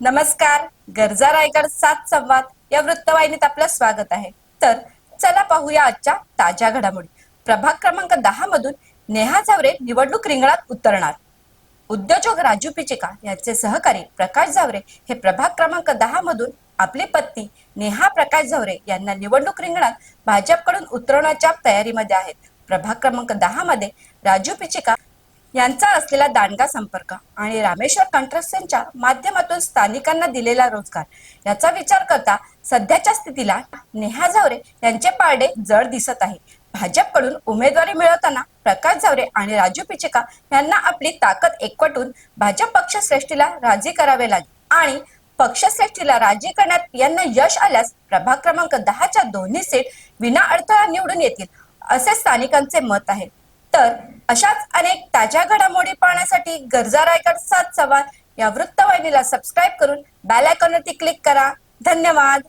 नमस्कार. गरजा रायगड सात संवाद या वृत्तवाहिनीत आपलं स्वागत आहे. तर चला पाहूया आजच्या ताज्या घडामोडी. प्रभाग क्रमांक दहा मधून नेहा झावरे निवडणूक रिंगणात उतरणार. उद्योजक राजू पिचिका यांचे सहकारी प्रकाश झावरे हे प्रभाग क्रमांक दहा मधून आपली पत्नी नेहा प्रकाश झावरे यांना निवडणूक रिंगणात भाजपकडून उतरवण्याच्या तयारीमध्ये आहेत. प्रभाग क्रमांक दहा मध्ये राजू पिचिका यांचा असलेला दांडगा संपर्क आणि रामेश्वर कंट्रक्शनच्या माध्यमातून स्थानिकांना दिलेला रोजगार याचा विचार करता सध्याच्या स्थितीला नेहा झावरे यांचे पारडे जड दिसत आहे. भाजपकडून उमेदवारी मिळवताना प्रकाश झावरे आणि राजू पिचेका यांना आपली ताकद एकवटून भाजप पक्षश्रेष्ठीला राजी करावे लागेल आणि पक्षश्रेष्ठीला राजी करण्यात यांना यश आल्यास प्रभाग क्रमांक दहाच्या दोन्ही सीट विना अडथळा निवडून येतील असे स्थानिकांचे मत आहे. तर अशाच अनेक ताज्या घडामोडी पाहण्यासाठी गरजा रायगड सात सवाल या वृत्तवाहिनीला सबस्क्राईब करून बेल आयकॉनवरती क्लिक करा. धन्यवाद.